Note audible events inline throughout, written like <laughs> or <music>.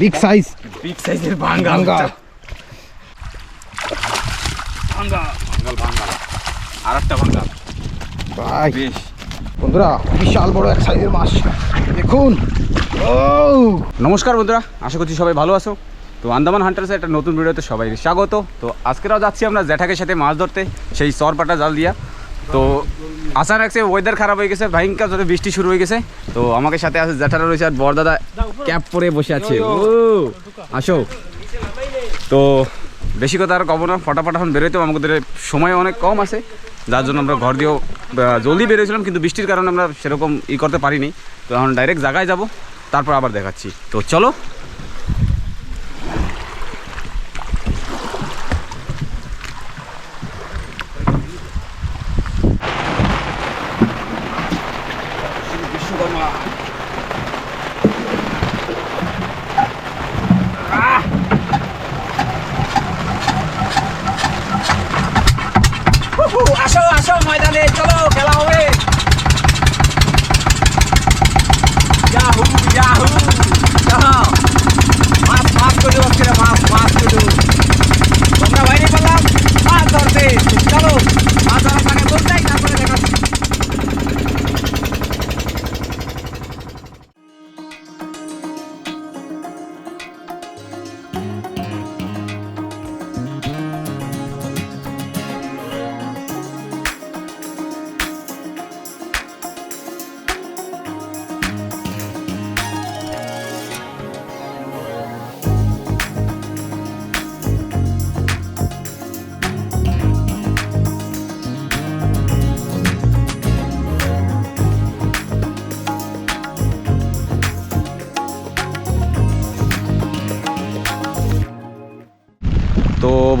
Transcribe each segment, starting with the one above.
Big size big সাইজের ভাঙ্গা ভাঙ্গা। ভাঙ্গা ভাঙ্গাল ভাঙ্গাল আর একটা ভাঙ্গাল ভাই বেশ। বন্ধুরা বিশাল বড় এক সাইজের মাছ দেখুন। ও নমস্কার বন্ধুরা আশা করছি সবাই ভালো আছো। তো আন্দামান হান্টার্সের একটা নতুন ভিডিওতে সবাই স্বাগত। তো আজকেরাও যাচ্ছি আমরা জ্যাঠাকের সাথে মাছ ধরতে সেই সরপাটা জাল দিয়া। তো আশা রাখছে ওয়েদার খারাপ হয়ে গেছে ভয়ঙ্কর জোরে বৃষ্টি শুরু হয়ে গেছে তো আমাকে সাথে আছে জ্যাঠারা রয়েছে আর বরদাদা ক্যাপ পরে বসে আছে। ও আসো। তো বেশি কথা আর কব না ফটাফট এখন বেরোইতেও আমাদের সময় অনেক কম আছে যার জন্য আমরা ঘর দিয়েও জলদি বেরিয়েছিলাম কিন্তু বৃষ্টির কারণে আমরা সেরকম ই করতে পারিনি। তো এখন ডাইরেক্ট জায়গায় যাব তারপর আবার দেখাচ্ছি। তো চলো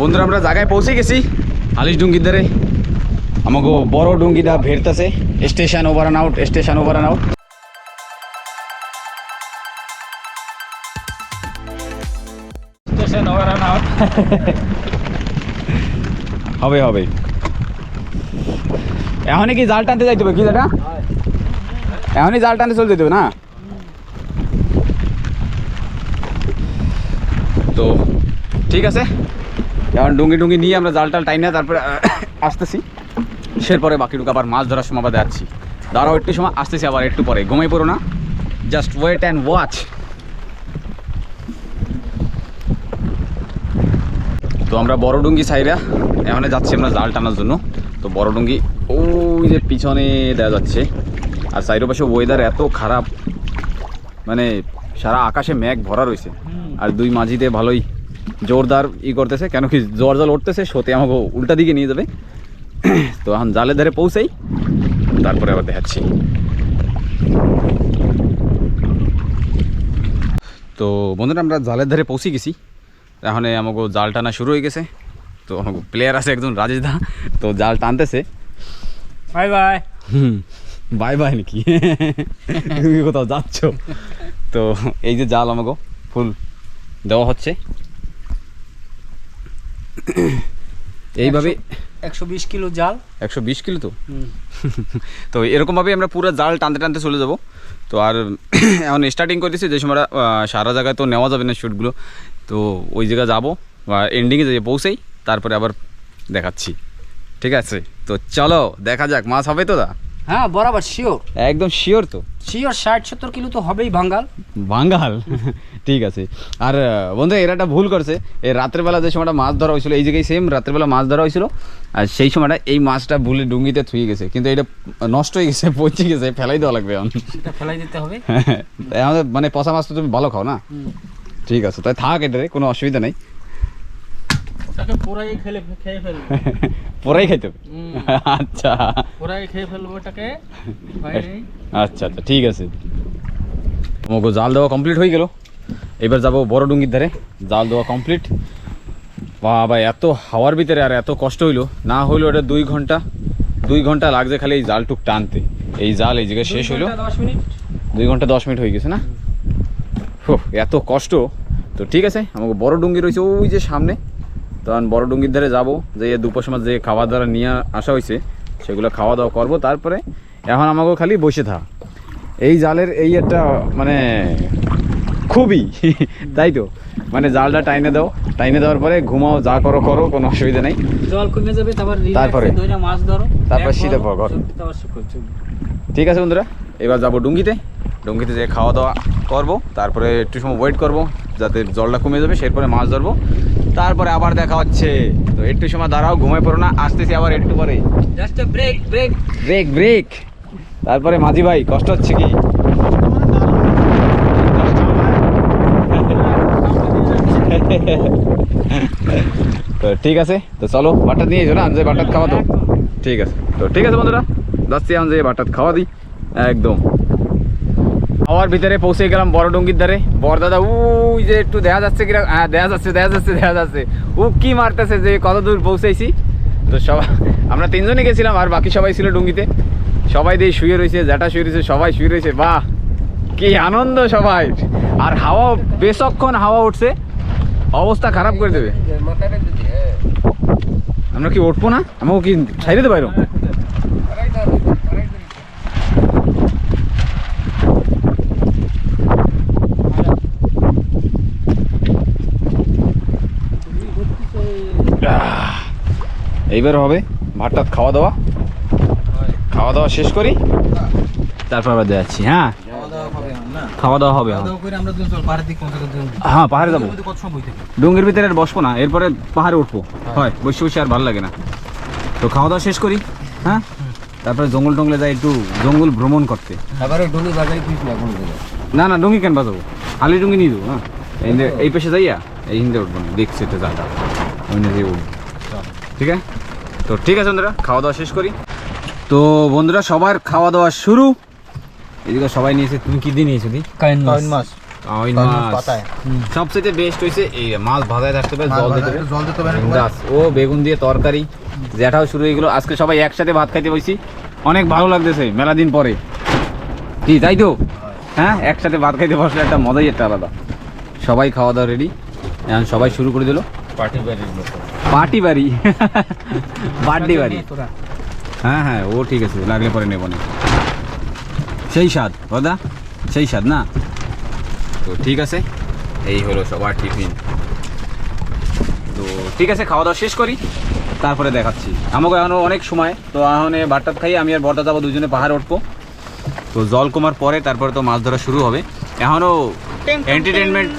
বন্ধুরা আমরা জায়গায় পৌঁছে গেছি। আলিশ ডুঙ্গির ধারে। আমাকে বড় ডুঙ্গিটা ভেরতেছে station over and out station over and out station over and out হবে হবে। এখনই কি জাল টানতে যাইতে হবে কি দাদা এখনই জাল টানতে চলে যেতে হবে না? তো ঠিক আছে? এখন ডুঙ্গি ডুঙ্গি নিয়ে আমরা জাল টাল টাইনা তারপরে আহ, <coughs> আসতেছি সেরপরে বাকিটুকু আবার মাছ ধরার সময় আবার যাচ্ছি দাঁড়াও একটু সময় আসতেছি আবার একটু পরে। ঘুমাই পড়ো না। জাস্ট ওয়েট অ্যান্ড ওয়াচ তো আমরা বড় ডুঙ্গি সাইরা এখানে যাচ্ছি আমরা জাল টানার জন্য। তো বড় ডুঙ্গি ওই যে পিছনে দেখা যাচ্ছে। আর সাইডের পাশে ওয়েদার এত খারাপ। মানে সারা আকাশে মেঘ ভরা রয়েছে। আর দুই মাঝিতে ভালোই জোরদার ই করতেছে কেন কি জোর জল উঠতেছে সতে আমাকে উল্টা দিকে নিয়ে যাবে। <clears throat> তো এখন জালের ধারে পৌঁছাই তারপরে আবার দেখাচ্ছি। তো বন্ধুরা আমরা জালের ধারে পৌঁছে গেছি। এখন আমাকে জাল টানা শুরু হয়ে গেছে। তো আমাকে প্লেয়ার আছে একজন রাজেশ দা। তো জাল টানতেছে। Bye bye. হুম বাই বাই নাকি? তুমি কোথাও যাচ্ছ? তো এই যে জাল আমাকে ফুল দেওয়া হচ্ছে। <coughs> এইভাবে একশো বিশ কিলো জাল। একশো বিশ কিলো তো? <laughs> তো এরকমভাবেই আমরা পুরো জাল টানতে টানতে চলে যাব। তো আর <coughs> এখন স্টার্টিং করে করতেছি যে সময় সারা জায়গায় তো নেওয়া যাবে না শ্যুটগুলো তো ওই জায়গায় যাব বা এন্ডিংয়ে যে পৌঁছেই তারপরে আবার দেখাচ্ছি। ঠিক আছে? তো চলো দেখা যাক মাছ হবে তো দা? হ্যাঁ বরাবর শিওর একদম শিওর তো। শিওর ষাট সত্তর কিলো তো হবেই বাঙ্গাল। বাঙ্গাল? <laughs> ঠিক আছে। আর বন্ধু এরা একটা ভুল করছে। এই রাত্রেবেলা যে সময়টা মাছ ধরা হয়েছিল এই জায়গায় সেম রাত্রেবেলা মাছ ধরা হয়েছিল। আর সেই সময়টা এই মাছটা ভুলে ডুঙ্গিতে থুয়ে গেছে। কিন্তু এটা নষ্ট হয়ে গেছে পচে গেছে ফেলাই দেওয়া লাগবে এখন। ফেলাই দিতে হবে। <laughs> আমাদের মানে পচা মাছ তো তুমি ভালো খাও না? ঠিক আছে তাই থাক এটারে কোনো অসুবিধা নেই। ওটাকে পুরাই খেলে খেয়ে ফেলব। পরেই খাইতে আচ্ছা। পুরাই খেয়ে ফেলব আচ্ছা আচ্ছা ঠিক আছে। আমাকে জাল দেওয়া কমপ্লিট হয়ে গেল। এবার যাব বড় ডুঙ্গির ধারে। জাল দেওয়া কমপ্লিট বাবা এত হাওয়ার ভিতরে আর এত কষ্ট হইল। না হইল এটা দুই ঘণ্টা। দুই ঘণ্টা লাগছে খালি এই জালটুক টানতে। এই জাল এই জায়গায় শেষ হইল। দুই ঘণ্টা দশ মিনিট। হয়ে গেছে না? এত কষ্ট। তো ঠিক আছে আমাকে বড় ডুঙ্গি রয়েছে ওই যে সামনে। তখন বড় ডুঙ্গির ধারে যাব যে দুপুর সময় যে খাওয়া দাওয়া নিয়ে আসা হয়েছে সেগুলো খাওয়া দাওয়া করব। তারপরে এখন আমাকে খালি বসে থাক। এই জালের এই একটা মানে খুবই তাই তো? মানে জালটা টাইনে দাও। টাইনে দেওয়ার পরে ঘুমাও যা করো করো কোনো অসুবিধা নেই। জল কমে যাবে তারপর মাছ ধরো। তারপর চুপ। ঠিক আছে বন্ধুরা এবার যাব ডুঙ্গিতে। ডুঙ্গিতে যে খাওয়া দাওয়া করব তারপরে একটু সময় ওয়েট করব। যাতে জলটা কমে যাবে সেরপরে মাছ ধরবো। তারপরে আবার দেখা হচ্ছে। তো একটু সময় দাঁড়াও ঘুমায় পড়ো না আসতেছি আবার একটু পরে। A break, break. Break break তারপরে মাঝি ভাই কষ্ট হচ্ছে কি? তো ঠিক আছে তো চলো বাটার নিয়ে এসো না যে বাটার খাওয়া তো ঠিক আছে তো ঠিক আছে বন্ধুরা যাচ্ছি আমি যে বাটার খাওয়া দিই একদম। খাওয়ার ভিতরে পৌঁছে গেলাম বড় ডুঙ্গির ধারে। বড় দাদা, উই যে একটু দেখা যাচ্ছে কিনা হ্যাঁ দেখা যাচ্ছে দেখা যাচ্ছে দেখা যাচ্ছে। ও কি মারতেছে যে কত দূর পৌঁছেছি? তো সবাই আমরা তিনজনে গেছিলাম, আর বাকি সবাই ছিল ডুঙ্গিতে। সবাই দিয়ে শুয়ে রয়েছে জ্যাঠা শুয়ে রয়েছে সবাই শুয়ে রয়েছে বাহ, কি আনন্দ সবাই! আর হাওয়া, বেশক্ষণ হাওয়া উঠছে, অবস্থা খারাপ করে দেবে। আমরা কি উঠবো না? আমাকে কি ছাইড়ে দেবো এইবার হবে ভাত টাত খাওয়া দাওয়া। খাওয়া দাওয়া শেষ করি। তারপর আবার যাচ্ছি হ্যাঁ? খাওয়া দাওয়া হবে হ্যাঁ পাহাড়ে যাব। ডুঙ্গির ভিতরে আর বসবো না এরপরে পাহাড়ে উঠবো। হয়। বসে বসে আর ভালো লাগে না। তো খাওয়া দাওয়া শেষ করি হ্যাঁ? তারপরে জঙ্গল টঙ্গলে যাই একটু জঙ্গল ভ্রমণ করতে। এবারে বাজাই না না না ডুঙ্গি কেন বাজাবো? হালি ডুঙ্গি নিয়ে দেবো হ্যাঁ? এই পেশে যাইয়া এই হিন্দে উঠবো না দেখছি এটা জায়গা ওই নিয়ে উঠবো। ঠিক আছে? তো ঠিক আছে বন্ধুরা খাওয়া দাওয়া শেষ করি। তো বন্ধুরা সবার খাওয়া দাওয়া শুরু। এদিকে সবাই নিয়েছে তুমি কি দিয়ে নিয়েছো দি? কাইন কাইন মাছ। কাইন মাছ মাছ। সবচেয়ে বেস্ট হয়েছে এই মাছ ভাজায় থাকতে হবে জল দিতে হবে। জল দিতে হবে ও বেগুন দিয়ে তরকারি জ্যাঠাও শুরু হয়ে গেলো। আজকে সবাই একসাথে ভাত খাইতে বসি অনেক ভালো লাগতেছে মেলা দিন পরে। কি তাই তো? হ্যাঁ একসাথে ভাত খাইতে বসলে একটা মজাই একটা আলাদা। সবাই খাওয়া দাওয়া রেডি এখন সবাই শুরু করে দিল। পার্টি বাড়ির পার্টি বাড়ি। বার্থডে বাড়ি। হ্যাঁ হ্যাঁ ও ঠিক আছে লাগলে পরে নেব না সেই স্বাদ দাদা সেই স্বাদ না? তো ঠিক আছে এই হলো সবার টিফিন। তো ঠিক আছে খাওয়া দাওয়া শেষ করি তারপরে দেখাচ্ছি। আমাকে এখনও অনেক সময় তো এখন বাট্টাত খাই আমি আর বর্দা যাব দুজনে পাহাড় উঠবো। তো জল কমার পরে তারপরে তো মাছ ধরা শুরু হবে। এখনও এন্টারটেনমেন্ট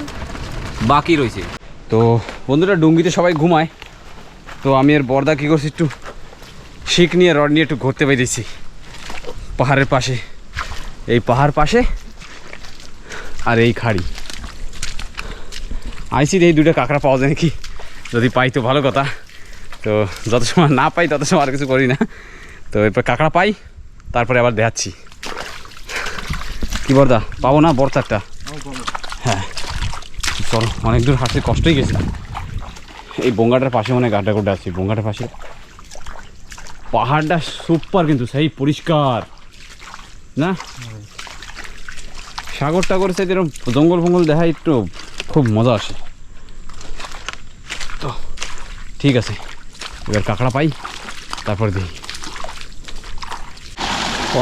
বাকি রয়েছে। তো বন্ধুরা ডুঙ্গিতে সবাই ঘুমায়। তো আমি আর বর্দা কী করছি একটু শিখ নিয়ে রড নিয়ে একটু ঘুরতে পেরেছি পাহাড়ের পাশে। এই পাহাড় পাশে আর এই খাড়ি। আইসি এই দুটো কাঁকড়া পাওয়া যায় নাকি? যদি পাই তো ভালো কথা। তো যত সময় না পাই তত সময় আর কিছু করি না। তো এরপর কাঁকড়া পাই তারপরে আবার দেখাচ্ছি। কি বর্দা? পাবো না বড় চারটা হ্যাঁ। চলো অনেক দূর হাঁটতে কষ্টই গেছে এই বঙ্গাটার পাশে মানে গাড্ডা গোড্ডা আছে বঙ্গাটার পাশে। পাহাড়টা সুপার কিন্তু সেই পরিষ্কার। না? সাগর টাগর সাইড এরকম জঙ্গল ফঙ্গল দেখা একটু খুব মজা আসে। তো, ঠিক আছে, এবার কাঁকড়া পাই, তারপর দিই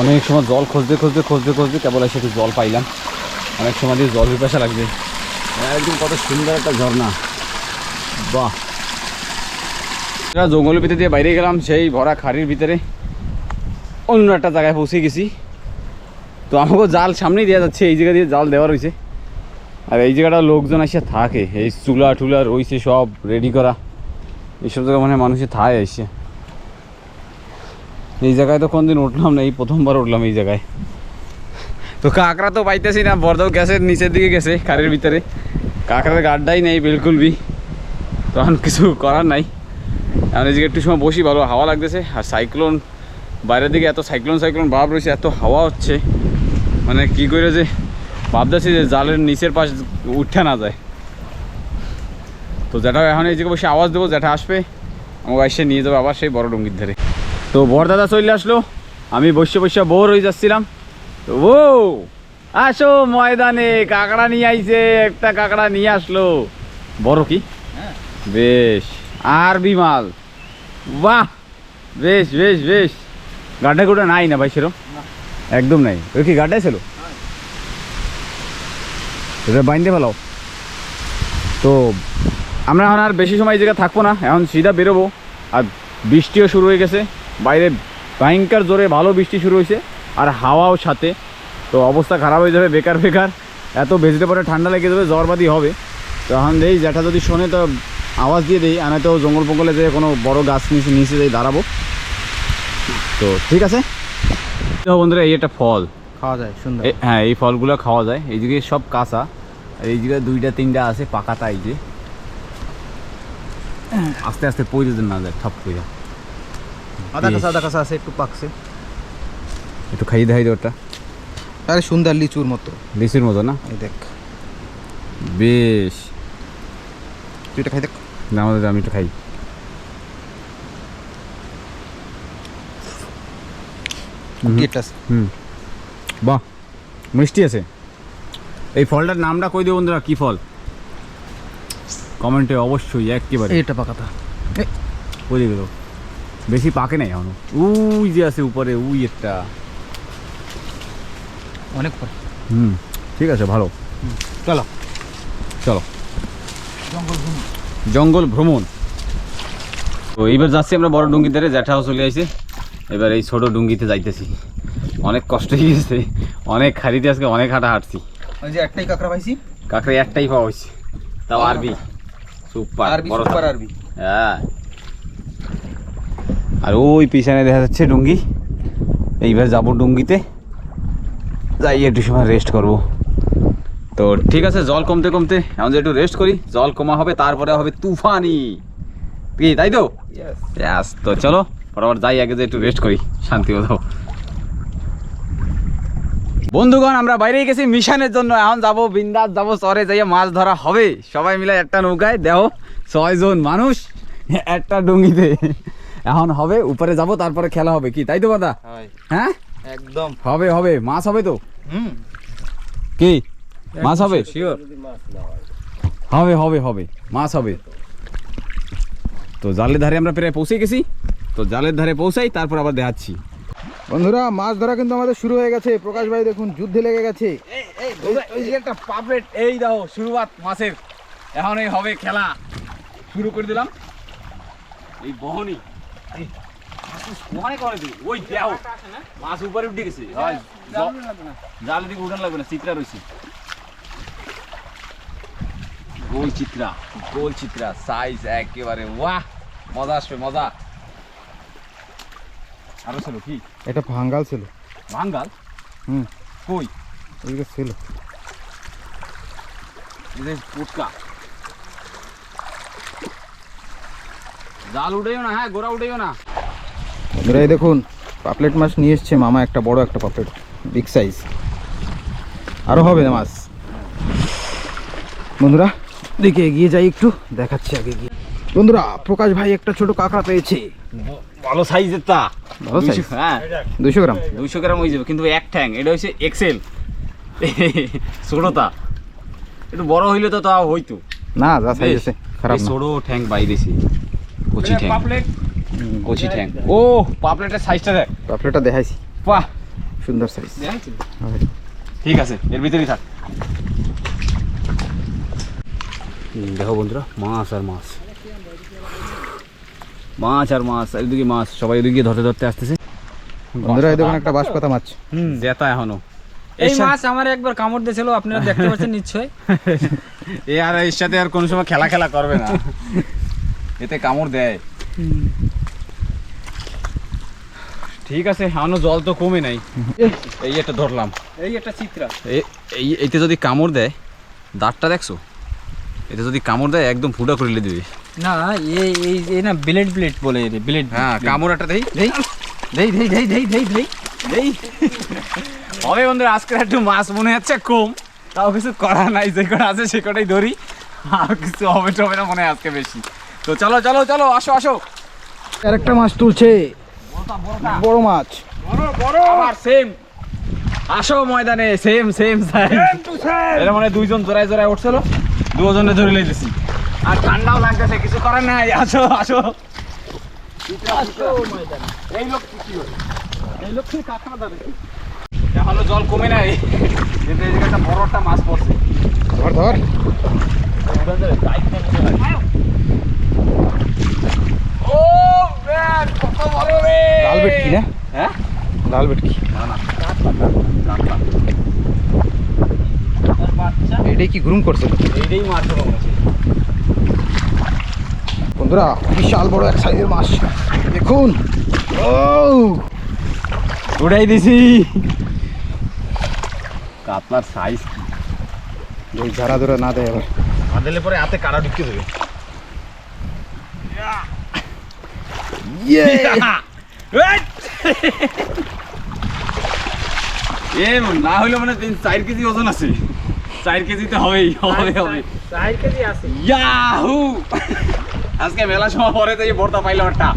অনেক সময় জল খুঁজতে খুঁজতে খুঁজতে খুঁজতে কেবল এসে একটু জল পাইলাম। অনেক সময় দিয়ে জল পিপাসা লাগবে একদম কত সুন্দর একটা ঝর্ণা। বাহ। জঙ্গলের ভিতরে দিয়ে বাইরে গেলাম, সেই ভরা খাড়ির ভিতরে। অন্য একটা জায়গায় পৌঁছে গেছি। তো আমাকেও জাল সামনেই দেওয়া যাচ্ছে, এই জায়গা দিয়ে জাল দেওয়া রয়েছে আর এই জায়গাটা লোকজন এসে থাকে, এই চুলা টুলা রয়েছে সব রেডি করা। এইসব জায়গায় মানে মানুষে থায় এসে এই জায়গায় তো কোনদিন উঠলাম না, এই প্রথমবার উঠলাম এই জায়গায়। তো কাঁকড়া তো পাইতেছি না বর্দাও গ্যাসের নিচের দিকে গেছে খাড়ির ভিতরে। কাঁকড়ার গাড্ডাই নেই, বিলকুল বি। তখন কিছু করার নাই। এখন জায়গায় একটু সময় বসি, ভালো হাওয়া লাগতেছে। আর সাইক্লোন, বাইরের দিকে এত সাইক্লোন সাইক্লোন ভাব রয়েছে, এত হাওয়া হচ্ছে। মানে কি করে যে ভাবতেছি যে জালের নিচের পাশ উঠে না যায়। তো যেটা এখন এই জায়গায় বসে আওয়াজ দেবো যেটা আসবে। আমাকে এসে নিয়ে যাবে আবার সেই বড় ডঙ্গির ধারে। তো বরদাদা চলে আসলো। আমি বসে বসে বোর হয়ে যাচ্ছিলাম। তো ও, আসো ময়দানে, কাঁকড়া নিয়ে আইছে, একটা কাঁকড়া নিয়ে আসলো। বড় কি? বেশ। আর বিমাল? বাহ! বেশ বেশ বেশ। গাড্ডা গুড্ডা নাই না ভাই সেরম? একদম নাই। ওই কি গাড্ডায় ছিল? এটা বাইন্দে ফেলাও। তো আমরা এখন আর বেশি সময় এই জায়গায় থাকব না। এখন সিধা বেরোবো। আর বৃষ্টিও শুরু হয়ে গেছে। বাইরে ভয়ঙ্কর জোরে ভালো বৃষ্টি শুরু হয়েছে। আর হাওয়াও সাথে। তো অবস্থা খারাপ হয়ে যাবে বেকার বেকার। এত ভেজতে পরে ঠান্ডা লেগে যাবে জ্বরবাদি হবে। তো এখন দেই জ্যাঠা যদি শোনে তো আওয়াজ দিয়ে দিই আর তো জঙ্গল ফঙ্গলে যে কোনো বড় গাছ নিচে নিচে যেয়ে দাঁড়াবো। তো ঠিক আছে? তো বন্ধুরা এই একটা ফল। খাওয়া যায় সুন্দর। হ্যাঁ এই ফলগুলো খাওয়া যায়। এইদিকে সব কাঁচা। আর এই জায়গায় দুইটা তিনটা আছে পাকাতা এই যে। আস্তে আস্তে পড়ে না যায় ঠপ করে আদা কাঁচা আদা কাঁচা আছে একটু পাকছে। একটু খাইয়ে দেখাই দে ওটা। আরে সুন্দর লিচুর মতো। লিচুর মতো না? এই দেখ। বেশ। তুই এটা খাই দেখ। আমাদের আমি একটু খাই। হুম। বাহ মিষ্টি আছে। এই ফলটার নামটা কই দিও বন্ধুরা? কি ফল? কমেন্টে অবশ্যই একেবারে। এটা পাকাতা ওই গেল বেশি পাকে নাই এখনও। উই যে আছে উপরে উই একটা। অনেক হুম ঠিক আছে ভালো। চলো। চলো। জঙ্গল ভ্রমণ। তো এইবার যাচ্ছি আমরা বড় ডুঙ্গি ধারে জ্যাঠাও চলে আসছে এবার এই ছোট ডুঙ্গিতে যাইতেছি। অনেক কষ্ট হয়ে গেছে। অনেক খারিতে আজকে অনেক হাঁটা হাঁটছি। ওই যে একটাই কাঁকড়া পাইছি। কাঁকড়া একটাই পাওয়া হয়েছে। তাও আরবি। সুপার আরবি সুপার আরবি। হ্যাঁ। আর ওই পিছনে দেখা যাচ্ছে ডুঙ্গি। এইবার যাব ডুঙ্গিতে। যাই একটু সময় রেস্ট করব। তো ঠিক আছে জল কমতে কমতে এখন যে একটু রেস্ট করি জল কমা হবে তারপরে হবে তুফানি। কি তাই তো? Yes, তো চলো ফটাফট যাই আগে যে একটু রেস্ট করি শান্তি মতো। বন্ধুগণ আমরা বাইরে গেছি মিশনের জন্য এখন যাব বিন্দাস যাব চরে যাইয়ে মাছ ধরা হবে। সবাই মিলে একটা নৌকায় দেহ ছয়জন মানুষ একটা ডুঙ্গিতে। এখন হবে উপরে যাব তারপরে খেলা হবে কি তাই তো দাদা হ্যাঁ? একদম। হবে হবে মাছ হবে তো? হুম। কি? মাছ হবে? হবে হবে হবে। মাছ হবে। তো জালের ধারে আমরা প্রায় পৌঁছে গেছি। তো জালের ধারে পৌঁছাই তারপর আবার দেখাচ্ছি। বন্ধুরা মাছ ধরা কিন্তু আমাদের শুরু হয়ে গেছে। প্রকাশ ভাই দেখুন যুদ্ধে লেগে গেছে। এই যে একটা পাপলেট এই দাও শুরুয়াত মাছের। এখন এই হবে খেলা। শুরু করে দিলাম। এই বহনি ওই দেও মাছ উপরে উঠে গেছে। জাল দিকে উঠান লাগবে না চিত্রা রয়েছে। গোল চিত্রা গোল চিত্রা সাইজ একেবারে ওয়াহ মজা আসবে মজা। আরও ছিল কি? এটা ভাঙ্গাল ছিল। ভাঙ্গাল? হুম। কই? ওইদিকে ছিল। পুটকা। জাল উঠেও না হ্যাঁ গোড়া উঠেও না। বন্ধুরা এই দেখুন পাপলেট মাছ নিয়ে এসছে মামা একটা বড় একটা পাপলেট বিগ সাইজ আরও হবে মাছ? বন্ধুরা দিকে এগিয়ে যাই একটু দেখাচ্ছি আগে গিয়ে। বন্ধুরা প্রকাশ ভাই একটা ছোট কাঁকড়া পেয়েছে। ভালো সাইজের তা। ভালো? দুইশো- হ্যাঁ। দুইশো গ্রাম? দুইশো গ্রাম হয়ে যাবে কিন্তু এক ঠ্যাং। এটা হচ্ছে এক্সেল ছোটটা একটু বড় হইলে তো তাও হইতো। না যা সাইজ আছে খারাপ না। ছোট ঠ্যাং বাইরেছি কচি ঠ্যাং। কচি ঠ্যাং। ও পাপলেটের সাইজটা দেখ। পাপলেটটা দেখাইছি। বাহ। সুন্দর সাইজ ঠিক আছে এর ভিতরেই থাক। দেখো বন্ধুরা মাছ আর মাছ। মাছ আর মাছ আর এদিকে মাছ সবাই ওদিকে ধরতে ধরতে আসতেছে। বন্ধুরা এই দেখুন একটা বাঁশপাতা মাছ। হুম জেতা এখনও। এই মাছ আমার একবার কামড় দিয়েছিল আপনারা দেখতে পাচ্ছেন নিশ্চয় <laughs> এ আর এর সাথে আর কোনো সময় খেলা খেলা করবে না। এতে কামড় দেয়। ঠিক আছে এখনও জল তো কমে নাই। এই একটা ধরলাম। এই একটা চিত্রা। এই এইতে যদি কামড় দেয় দাঁতটা দেখছ? এতে যদি কামড় দেয় একদম ফুটা করে দিবে। না এই এই এই না ব্লেড ব্লেড বলে এর ব্লেড হ্যাঁ কামড় একটা দেই দেই দেই দেই দেই দেই দেই দেই দেই। হবে বন্ধুরা আজকে একটু মাছ মনে হচ্ছে কম। তাও কিছু করা নাই যে কটা আছে সে কটাই ধরি। আর কিছু হবে টবে না মনে হয় আজকে বেশি। তো চলো চলো চলো আসো আসো। আর একটা মাছ তুলছে। বড় মাছ। আবার সেম আসো ময়দানে সেম সেম এর মানে দুইজন জোড়ায় জোড়ায় উঠছিল দুজনে ধরে লইতেছি। আর ঠান্ডাও লাগতেছে কিছু করার নাই আসো আসো। এই লোক কি এই লোক কি ভালো জল কমে নাই। কিন্তু এই জায়গায় একটা বড় একটা মাছ পড়ছে। ধর ধর। ও ম্যান কত বড় রে। লাল ভেটকি না? হ্যাঁ? লাল ভেটকি না না বাচ্চা এটাই কি গ্রুম করছে? এইটাই মাছ বন্ধুরা বিশাল বড় এক সাইজের মাছ। দেখুন। ও উড়াই দিছি। কাতলার সাইজ ওই ঝাড়া ধরা না দেয় আবার আদেলে পরে হাতে কাটা ঢুকে দেবে। <laughs> এ না হইলে মানে তিন চার কেজি ওজন আছে। চার কেজিতে হবেই হবে হবে চার কেজি আছে। ইয়াহু! আজকে মেলা সময় পরে তো এই ভর্তা পাইলাম একটা।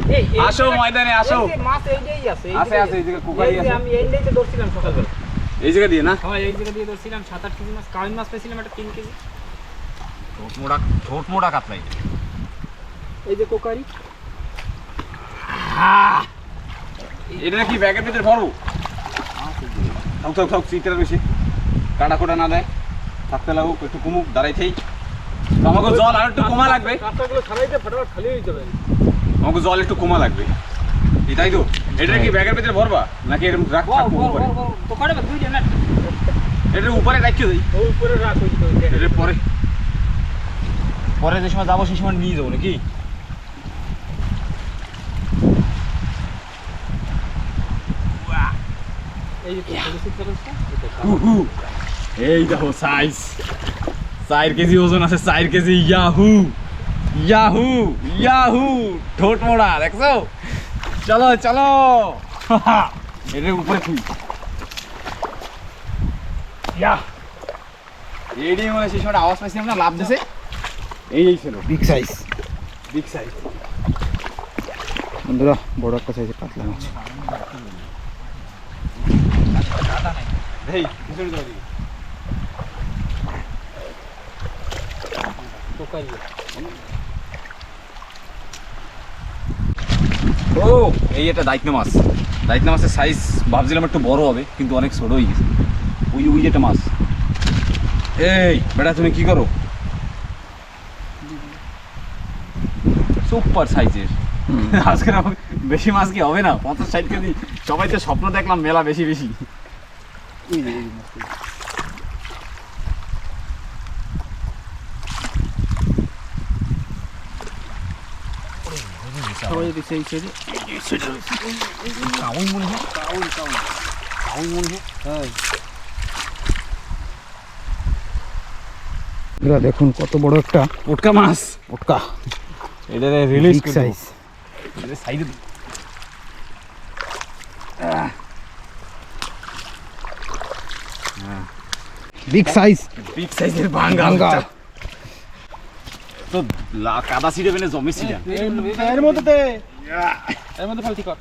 আসো ময়দানে আসো। মাছ এইটাই আছে এই আছে, আছে, এই জায়গায় কুকারি আছে। আমি এইটাই তো ধরছিলাম সকালবেলা। এই জায়গা দিয়ে না? হ্যাঁ এই জায়গা দিয়ে ধরছিলাম সাত আট কেজি মাছ কাউন মাছ পেয়েছিলাম একটা তিন কেজি। ছোট মোড়া ছোট মোড়া কাতলাই। এই যে কোকারি। এটা কি ব্যাগের ভিতরে ভরো থাক থাক থাক সিটের বেশি কাটা কোটা না দেয়। থাকতে লাগুক একটু কমুক দাঁড়াই থেই তো আমাকে জল আর একটু কমা লাগবে। কাঁচাগুলো ছাড়াইতে ফটাফট খালি হয়ে যাবে। আমাকে জল একটু কমা লাগবে। এটাই তো? এটা কি ব্যাগের ভিতরে ভরবা? নাকি এরকম রাখ থাকব উপরে? এটার উপরে ওই উপরে রাখ পরে। পরে যে সময় যাব সেই সময় নিয়ে যাব নাকি? এই দেখো সাইজ চার কেজি ওজন আছে চার কেজি। ইয়াহু ইয়াহু ইয়াহু ঠোঁট মোড়া দেখছ? চলো চলো। এটার উপরে ইয়া এইটাই মানে সেই সময় আওয়াজ পাইছিলাম না লাভ দিছে? এই এই ছিল বিগ সাইজ বিগ সাইজ বন্ধুরা বড় একটা সাইজের কাতলা মাছ এই পিছনে যাও দিকে কোকারি ও এই একটা দায়িত্ব মাছ। দায়িত্ব মাছের সাইজ ভাবছিলাম একটু বড় হবে কিন্তু অনেক ছোট হয়ে গেছে। ওই ওই একটা মাছ। এই বেটা তুমি কি করো? সুপার সাইজের আজকে বেশি মাছ কি হবে না? পঞ্চাশ ষাট কেজি। সবাই তো স্বপ্ন দেখলাম মেলা বেশি বেশি। সবাই যদি সেই ছেড়ে কাউন মনে হয় কাউন কাউন কাউন মনে হয় হ্যাঁ বন্ধুরা দেখুন কত বড় একটা পটকা মাছ। পটকা এটা release big size big size big সাইজের ভাঙ্গা ভাঙ্গা। তো লা- কাদা ছিঁড়ে বেনে জমি ছিঁড়ে। এর মধ্যে দে। এর মধ্যে ফালতি কর।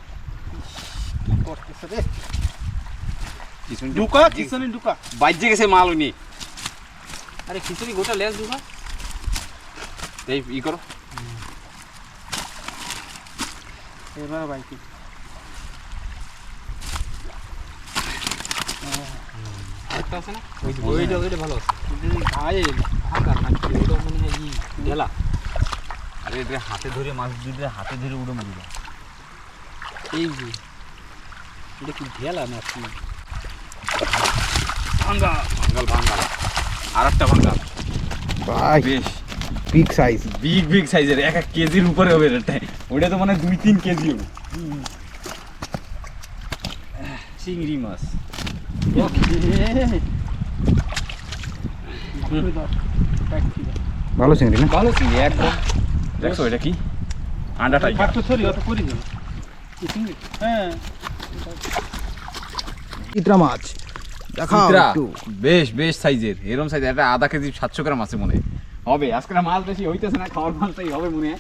ঢুকা কিসনে ঢুকা। বাইজে গেছে মাল উনি। আরে খিচুড়ি গোটা লেজ দুবা এই ই করো। এবার বাইকি আরেকটা আছে না? ওইটা ওইটা ভালো আছে। ভাই ভাঙা না ওইটা মনে হয় ই। ঢেলা আরে এটা হাতে ধরে মাছ দিলে হাতে ধরে উড়ে মারবে এই যে এটা কি ঢেলা না কি ভাঙ্গা। ভাঙ্গাল ভাঙ্গাল। আর একটা ভাঙ্গাল। ভাই বেশ। বিগ সাইজ বিগ বিগ সাইজের এক এক কেজির উপরে হবে এটা ওটা তো মানে দুই তিন কেজি হবে। চিংড়ি মাছ। ভালো চিংড়ি না? ভালো চিংড়ি একদম। দেখছ এটা কি? আন্ডা টাইগার হ্যাঁ। চিত্রা মাছ। দেখাও একটু। বেশ বেশ সাইজের। এরকম সাইজ একটা আধা কেজি সাতশো গ্রাম আছে মনে হয়। হবে আজকে মাছ বেশি হইতেছে না খাওয়ার মাছটাই হবে মনে হয়।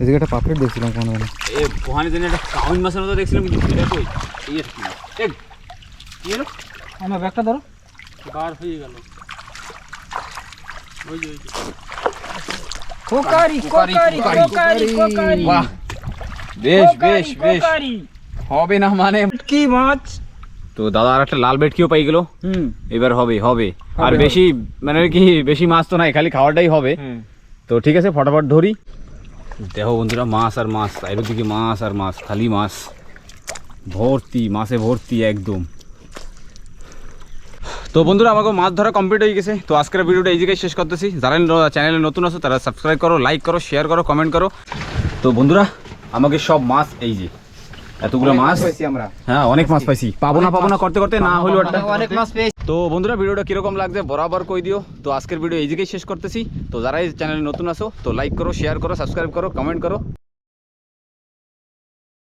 এই জায়গাটা পাপড়েট দেখছিলাম কোনো মানে এ কোহানি জানি একটা কাউন মাছের মতো দেখছিলাম কিন্তু এটা কই? এই একটা কি মাছ? এ, কি এলো আমার ব্যাগটা ধরো। বার হয়ে গেল। ওই যে কোকারি কোকারি, কোকারি, কোকারি। বাহ। বেশ বেশ বেশ। হবে না মানে। কি মাছ? তো দাদা আর একটা লাল বেটকিও পাই গেল। হুম। এবার হবে হবে। আর বেশি মানে কি বেশি মাছ তো নাই খালি খাওয়াটাই হবে। তো ঠিক আছে ফটাফট ধরি। দেখো বন্ধুরা, মাছ আর মাছ এর দিকে মাছ আর মাছ, খালি মাছ। ভর্তি, মাছে ভর্তি একদম। তো বন্ধুরা, আমাকে মাছ ধরা কমপ্লিট হয়ে গেছে। তো আজকের ভিডিওটা এই জায়গায় শেষ করতেছি। যারা চ্যানেলে নতুন আছো, তারা সাবস্ক্রাইব করো লাইক করো শেয়ার করো কমেন্ট করো। তো বন্ধুরা, আমাকে সব মাছ এই যে এতগুলো মাছ? পাইছি আমরা। হ্যাঁ অনেক মাছ পাইছি। পাবো না পাবো না করতে করতে না হলো একটা অনেক মাছ পেয়েছি। তো বন্ধুরা ভিডিওটা কীরকম লাগছে বরাবর কই দিও। তো আজকের ভিডিও এই শেষ করতেছি। তো যারা এই চ্যানেলে নতুন আসো তো লাইক করো শেয়ার করো সাবস্ক্রাইব করো কমেন্ট করো।